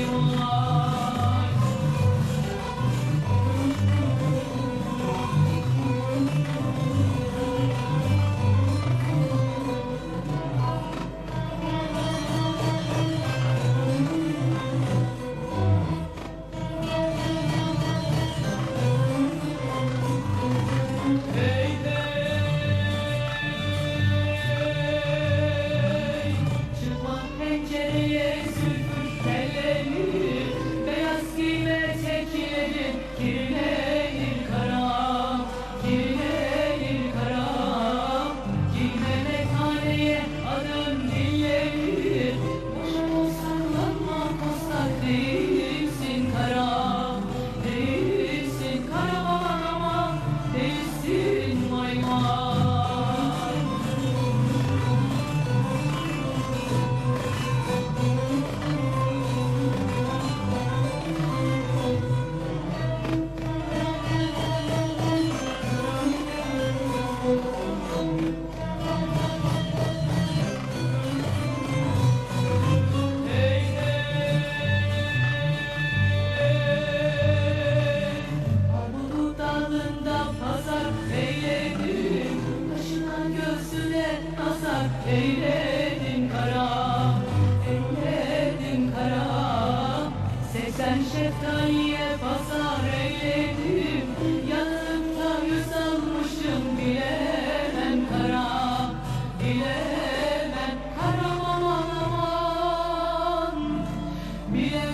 الله Oh. Eyledin kara, eyledin kara. Seksen şeftaliye pazar eyledim Yanıp da yüz almışım bilemem kara Bilemem kara. Aman aman Bilemem